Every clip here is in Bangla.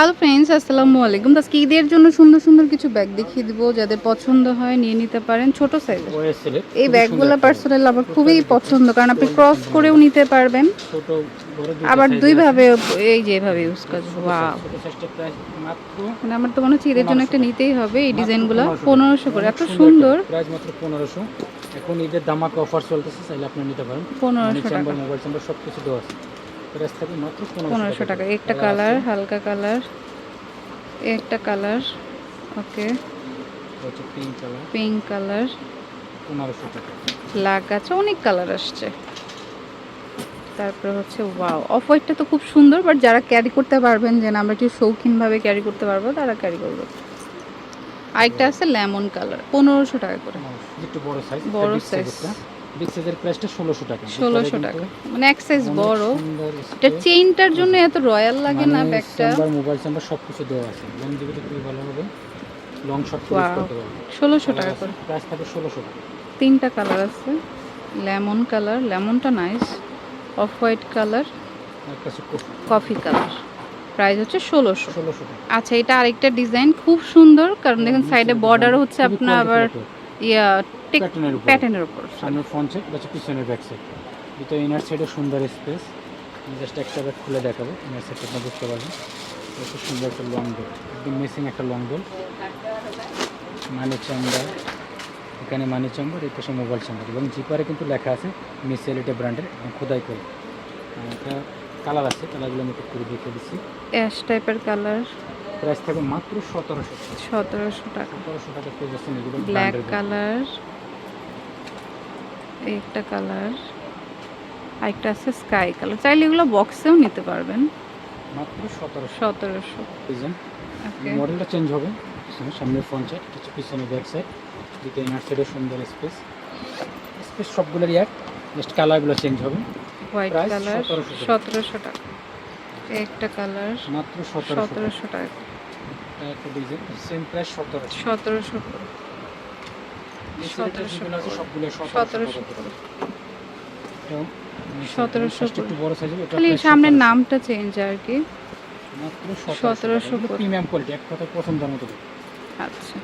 হ্যালো ফ্রেন্ডস আসসালামু আলাইকুম। আজকে ঈদের জন্য সুন্দর সুন্দর কিছু ব্যাগ দেখিয়ে দিব যাদের পছন্দ হয় নিয়ে নিতে পারেন ছোট সাইজের ওয়েসেলের এই ব্যাগগুলো পার্সোনাল আমার খুবই পছন্দ কারণ আপনি ক্রস করেও নিতে পারবেন। আবার size দুই ভাবে এই যেভাবে ইউজ করা ছোট ওয়াও size, ছোট সাইজটা প্রাইস মাত্র মানে আমার তো মনে হচ্ছে ঈদের জন্য একটা নিতেই হবে এই ডিজাইনগুলো পনেরোশো করে এত সুন্দর প্রাইস মাত্র পনেরোশো। এখন ঈদের দামাক অফার চলতেছে চাইলে আপনি নিতে পারেন। পনেরোশো টাকা। মোবাইল চেম্বার সব কিছু দেওয়া আছে। পনেরোশো টাকা একটা কালার হালকা কালার। একটা কালার ওকে। হচ্ছে পিঙ্ক কালার। Pink colour. পনেরোশো টাকা। ব্ল্যাক আছে অনেক কালার আসছে। তারপরে হচ্ছে ওয়াও। অফ হোয়াইটটা তো খুব সুন্দর বাট যারা ক্যারি করতে পারবেন যে না আমরা একটু শৌখিনভাবে ক্যারি করতে পারব তারা ক্যারি করবে। আরেকটা আছে লেমন কালার পনেরোশো টাকা করে। 1500 একটু বড় সাইজ বড় size। বিগ সাইজের প্রাইসটা ষোলোশো টাকা। ষোলোশো টাকা। মানে এক সাইজ বড়। এটা চেইনটার জন্য এত রয়্যাল লাগে না মানে ব্যাগটা? চেম্বার মোবাইল চেম্বার সব কিছু দেওয়া আছে। লং জিবিটা খুবই ভালো হবে লং শর্ট করতে পারবেন ষোলোশো টাকা করে। প্রাইস থাকবে ষোলোশো টাকা। তিনটা কালার আছে। Lemon colour লেমনটা nice off white colour coffee coffee colour price হচ্ছে ষোলোশো। ষোলোশো আচ্ছা এটা আরেকটা ডিজাইন খুব সুন্দর কারণ দেখেন সাইডে বর্ডারও হচ্ছে আপনার আবার ইয়া প্যাটার্নের উপর। প্যাটার্নের উপর সামনের ফ্রন্ট সাইড হচ্ছে পিছনের ব্যাক সাইড দুটো ইনার সাইডে সুন্দর স্পেস জাস্ট একটা ব্যাগ খুলে দেখাবো। ইনার সাইডটা আপনি বুঝতে পারবেন। এটা খুব সুন্দর একটা লং বেল একদম মেসিং একটা লং বেল মানি চেম্বার এখানে মানি চেম্বার এই পাশে মোবাইল চেম্বার এবং জিপারে কিন্তু লেখা আছে মিসেল এটা ব্র্যান্ডের খোদাই করে। এটা কালার আছে কালারগুলো আমি একটু করে দেখে দিচ্ছি। অ্যাশ টাইপের কালার প্রাইস থাকবে মাত্র সতেরোশো সতেরোশো টাকা। সতেরোশো টাকা পেয়ে যাচ্ছেন ব্ল্যাক branded কালার একটা কালার আরেকটা আছে স্কাই কালার। চাইলে এগুলো বক্সেও নিতে পারবেন। মাত্র সতেরোশো। সতেরোশো। মডেলটা চেঞ্জ হবে। পিছনে সামনের ফ্রন্ট সাইড কিছু পিছনে ব্যাক সাইড দুটো ইনার সাইডে সুন্দর স্পেস স্পেস সবগুলোরই এক। জাস্ট কালারগুলো চেঞ্জ হবে। হোয়াইট কালার 1700 সতেরোশো টাকা। একটা কালার মাত্র সতেরোশো টাকা। একটা ডিজাইন সেম প্রাইস সতেরোশো। সতেরোশো সাইজ খালি সামনের নামটা চেঞ্জ আর কি। সতেরোশো প্রিমিয়াম কোয়ালিটি এক কথা পছন্দের মতো। আচ্ছা।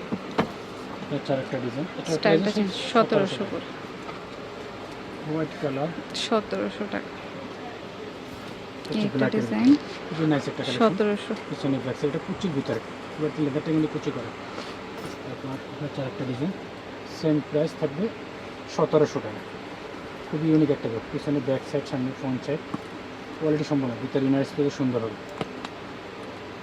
এটা সতেরোশো করে হোয়াইট কালার সতেরোশো টাকা। একটা ডিজাইন খুবই একটা সতেরোশো। পিছনে ব্যাক সাইডটা কুচির ভিতরে। এবার লেদারটা কিন্তু কুচি করে। আপনার একটা ডিজাইন সেম প্রাইস থাকবে সতেরোশো টাকা। খুবই ইউনিক একটা ব্যাগ। পিছনে ব্যাক সাইড সামনে ফ্রন্ট সাইড কোয়ালিটি সম্পূর্ণ ভিতরে ইনার স্পেস সুন্দর হবে।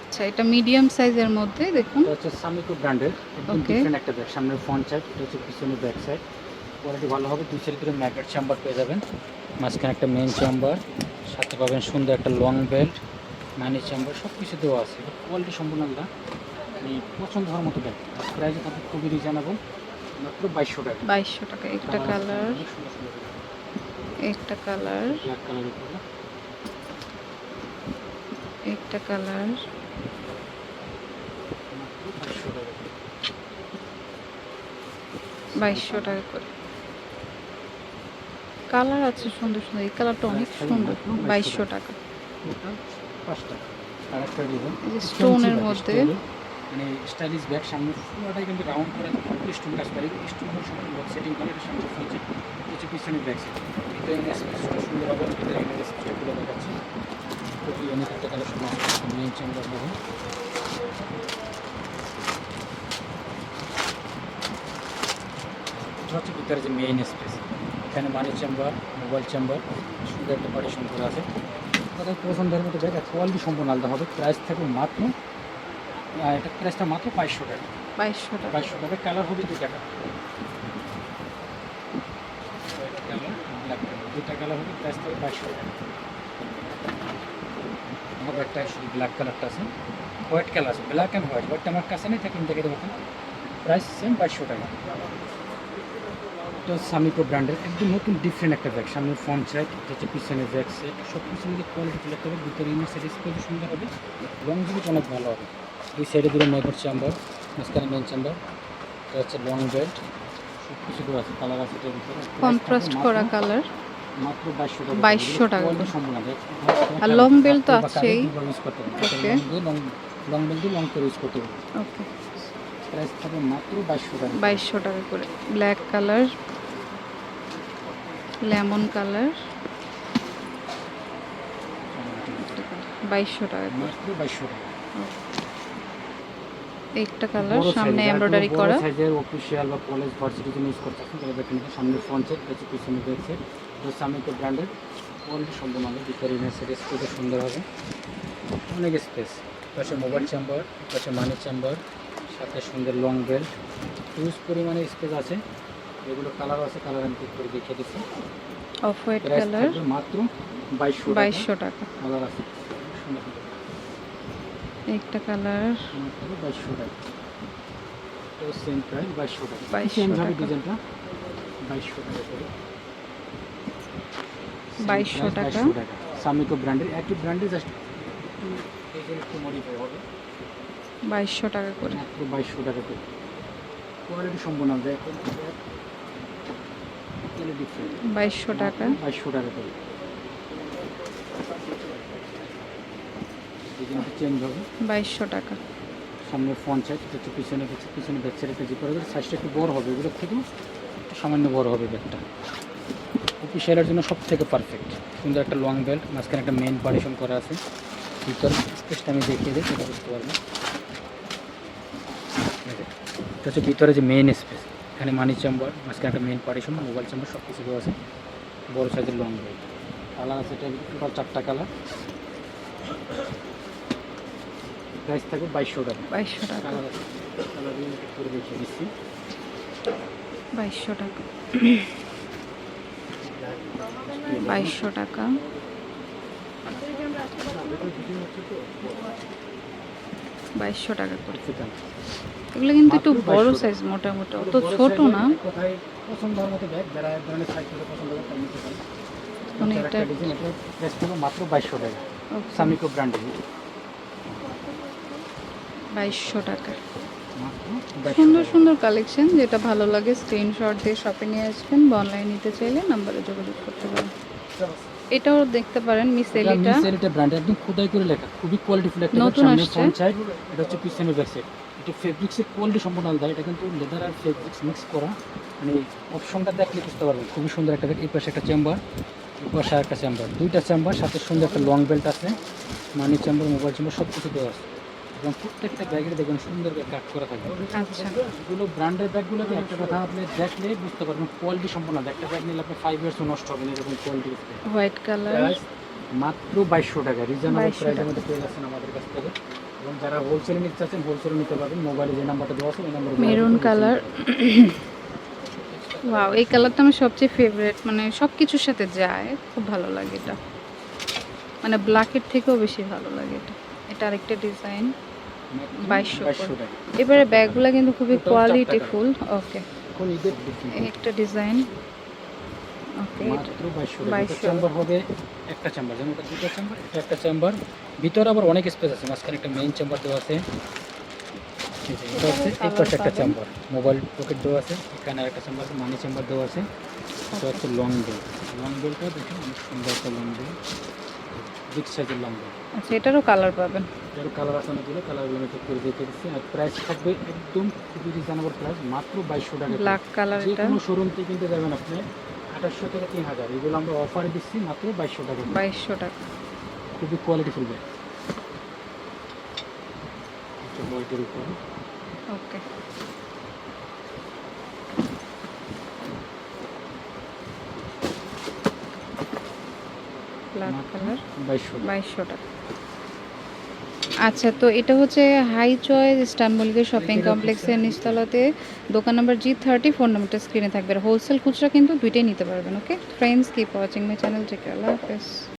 আচ্ছা এটা মিডিয়াম সাইজের মধ্যে দেখুন। এটা হচ্ছে সামিকো ব্র্যান্ডের একদম. ডিফারেন্ট একটা ব্যাগ। সামনের ফ্রন্ট সাইড এটা হচ্ছে পিছনে ব্যাক সাইড কোয়ালিটি ভালো হবে দুই সাইড করে ম্যাগনেট চেম্বার পেয়ে যাবেন। মাঝখানে একটা মেন চেম্বার সাথে পাবেন সুন্দর একটা লং বেল্ট মানি চেম্বার সব কিছু দেওয়া আছে। কোয়ালিটি সম্পূর্ণ আলাদা। মানে পছন্দ হওয়ার মতো ব্যাগ। প্রাইস আপনাদের খুবই রিজনেবল মাত্র টাকা। টাকা একটা কালার। একটা কালার। ব্ল্যাক কালার উপরে। একটা কালার। বাইশশো টাকা। করে। কালার আছে সুন্দর সুন্দর এই কালারটা অনেক সুন্দর বাইশশো টাকা। আর একটা এই যে স্টোনের মধ্যে। মানে স্টাইলিশ ব্যাগ সামনে পুরোটাই কিন্তু রাউন্ড করে স্টোন কাজ করে। স্টোনের সামনে ব্যাগ সেটিং করে, এটা সামনে ফিচে কিছু পিছনে ব্যাগ সেট স্পেসটা সুন্দর হবে ভিতরে স্পেসটা খুলে দেখাচ্ছি। খুবই অনেক একটা কালেকশন মেন চেম্বার হবে হচ্ছে ভিতরে যে মেইন স্পেস এখানে মানি চেম্বার মোবাইল চেম্বার সুন্দর একটা পার্টিশন করা আছে। তাদের পছন্দের মতো ব্যাগ কোয়ালিটি সম্পূর্ণ আলাদা হবে। প্রাইস থাকবে মাত্র এটা প্রাইসটা মাত্র বাইশশো টাকা। বাইশশো টাকা। বাইশশো টাকা। কালার হবে দু টাকা কালার। দুটা কালার হবে প্রাইস থাকবে বাইশশো টাকা। আমার একটা শুধু ব্ল্যাক কালারটা আছে। হোয়াইট কালার আছে ব্ল্যাক অ্যান্ড হোয়াইট হোয়াইটটা আমার কাছে নেই থাকেন দেখে। দেবো প্রাইস সেম বাইশশো টাকা। এটা সামিকো ব্র্যান্ডের একদম নতুন ডিফারেন্ট একটা ব্যাগ সামনে ফ্রন্ট সাইড হচ্ছে পিছনে ব্যাক সাইড সব কিছু মিলে কোয়ালিটি তুলে হবে ভিতরে ইনার স্পেস সুন্দর হবে। লং জিবিট অনেক ভালো হবে। দুই সাইডে দুটো মেগর চেম্বার মাঝখানে মেন চেম্বার এটা হচ্ছে লং সব কিছু আছে কালার আছে কন্ট্রাস্ট করা কালার মাত্র বাইশশো টাকা। 2200 টাকা কোয়ালিটি করে। সম্পূর্ণ দেখ আর belt তো আছেই। লং লং লং বেল দিয়ে লং করে ইউজ করতে পারবে ওকে প্রাইস থাকবে মাত্র বাইশশো টাকা টাকা করে। ব্ল্যাক কালার লেমন কালার বাইশশো টাকা মাত্র বাইশশো টাকা। একটা কালার সামনে এমব্রয়ডারি করা। সাইজের অফিসিয়াল বা কলেজ ভার্সিটির জন্য ইউজ করতেছেন তাহলে দেখেন সামনে ফ্রন্ট সেট হচ্ছে পিছনে ব্যাক সেট তো সামনে তো ব্র্যান্ডেড কোয়ালিটি সম্পূর্ণ হবে ভিতরে ইনার সেট স্পেসও সুন্দর হবে। অনেক স্পেস পাশে মোবাইল চেম্বার পাশে মানি চেম্বার সাথে সুন্দর লং বেল্ট হিউজ পরিমাণে স্পেস আছে। এগুলো কালার আছে কালার আমি ঠিক করে দেখিয়ে দিচ্ছি। অফ হোয়াইট কালার মাত্র বাইশশো বাইশশো টাকা। কালার আছে। সুন্দর সুন্দর। একটা কালার বাইশশো টাকা। তো সেম প্রাইস বাইশশো টাকা 2200 চেঞ্জ হবে টাকা। ডিজাইনটা বাইশশো টাকা। করে 2200 টাকা। সামিকো ব্র্যান্ডের একটি ব্র্যান্ডে জাস্ট একটু মডিফাই হবে বাইশশো টাকা করে। বাইশশো টাকা করে কোয়ালিটি সম্পূর্ণ দেখো বাইশশো টাকা। বাইশশো টাকা করে। ডিজাইনটা চেঞ্জ হবে। বাইশশো টাকা। সামনে ফ্রন্ট সাইড পিছনে পিছনে ব্যাক সাইড হবে সাইজটা একটু বড় হবে। সামান্য বড় হবে ব্যাগটা অফিসিয়ালের জন্য সব থেকে পারফেক্ট সুন্দর একটা লং বেল্ট মাঝখানে একটা মেন পার্টিশন করা আছে। ভিতর স্পেসটা আমি দেখিয়ে দিই সেটা বুঝতে পারব এটা হচ্ছে ভিতরে যে মেন স্পেস এখানে মানি চেম্বার মাঝখানে একটা মেন পার্টিশন মোবাইল চেম্বার সব কিছু দেওয়া আছে। বড় সাইজের লং বেল্ট কালার আছে এটা টোটাল চারটা কালার প্রাইস থাকবে বাইশশো টাকা। বাইশশো টাকা। কালার করে দেখিয়ে দিচ্ছি। বাইশশো টাকা। বাইশশো টাকা। বাইশশো টাকা করে। এগুলো কিন্তু একটু বড় সাইজ মোটামুটি অত ছোট না। পছন্দ হওয়ার মতো ব্যাগ যারা এক ধরনের সাইজ পছন্দ করে তারা নিতে পারে। যারা এটা একটা ডিজাইন এটা প্রাইস পড়বে মাত্র বাইশশো টাকা। সামিকো ব্র্যান্ডের বাইশশো টাকা। সুন্দর সুন্দর কালেকশন যেটা ভালো লাগে স্ক্রিনশট দিয়ে শপিংয়ে আসবেন বা অনলাইন নিতে চাইলে নাম্বারে যোগাযোগ করতে পারেন। এটাও দেখতে পারেন miss Elita miss Elita brand একদম খোদাই করে লেখা খুবই কোয়ালিটিফুল একটা নতুন আসছে। এটা হচ্ছে পিছনে ব্যাক সাইড এটা ফেব্রিক্সের কোয়ালিটি সম্পূর্ণ আলাদা এটা কিন্তু লেদার আর ফেব্রিক্স মিক্স করা। মানে অপশনটা দেখলে বুঝতে পারবেন খুবই সুন্দর একটা এই পাশে একটা চেম্বার এই পাশে একটা চেম্বার দুইটা চেম্বার সাথে সুন্দর একটা লং বেল্ট আছে মানি চেম্বার মোবাইল চেম্বার সব কিছু দেওয়া আছে। এবং প্রত্যেকটা ব্যাগের দেখবেন সুন্দর করে কাট করা থাকবে আচ্ছা। এগুলো ব্র্যান্ডের ব্যাগগুলোতে একটা কথা আপনি দেখলে বুঝতে পারবেন কোয়ালিটি সম্পূর্ণ আলাদা। একটা ব্যাগ নিলে আপনি ফাইভ ইয়ার্সও নষ্ট হবে না এরকম কোয়ালিটি হোয়াইট কালার মাত্র বাইশশো টাকা। রিজনেবল 2200 প্রাইসের। মধ্যে পেয়ে যাচ্ছেন আমাদের কাছ থেকে। এবং যারা হোলসেলে নিতে চাচ্ছেন হোলসেলে নিতে পারবেন। মোবাইলে যে নাম্বারটা দেওয়া আছে ওই নাম্বারে মেরুন কালার ওয়াও এই কালারটা আমার সবচেয়ে ফেভারিট মানে সব কিছুর সাথে যায়। খুব ভালো লাগে এটা। মানে ব্ল্যাকের থেকেও বেশি ভালো লাগে এটা। এটা আরেকটা ডিজাইন 2200 বাইশশো এবারে ব্যাগগুলো কিন্তু খুবই চারটা কোয়ালিটিফুল ওকে একটা ডিজাইন ওকে বাইশশো টাকা। 2200 চেম্বার হবে একটা চেম্বার যেমন দুটো চেম্বার এটা একটা চেম্বার ভিতরে আবার অনেক স্পেস আছে। মাঝখানে একটা মেইন চেম্বার দেওয়া আছে। এটা হচ্ছে এই পাশে একটা। চেম্বার মোবাইল পকেট দেওয়া আছে। এখানে একটা চেম্বার আছে মানি চেম্বার দেওয়া আছে। এটা হচ্ছে লং বেল লং বেলটা দেখুন অনেক সুন্দর একটা লং বেল বিগ সাইজের লং বেল আচ্ছা এটারও কালার পাবেন। এর কালার আছে অনেকগুলো কালারগুলো আমি ঠিক করে দেখে দিচ্ছি। আর প্রাইস থাকবে একদম খুবই রিজনেবল প্রাইস মাত্র বাইশশো টাকা। ব্ল্যাক কালার যে এটা। কোনো শোরুম থেকে কিনতে যাবেন আপনি আঠাশশো থেকে তিন হাজার। এগুলো আমরা অফারে দিচ্ছি মাত্র বাইশশো টাকা। বাইশশো টাকা। খুবই quality full bag. Okay black colour. বাইশশো টাকা। আচ্ছা তো এটা হচ্ছে হাই চয়েস ইস্টার্ন মল্লিকের শপিং কমপ্লেক্সের নিচতলাতে দোকান নাম্বার জি থার্টি ফোন নাম্বারটা স্ক্রিনে থাকবে। আর হোলসেল খুচরা কিন্তু দুইটাই নিতে পারবেন okay friends keep watching my channel take আল্লাহ হাফেজ।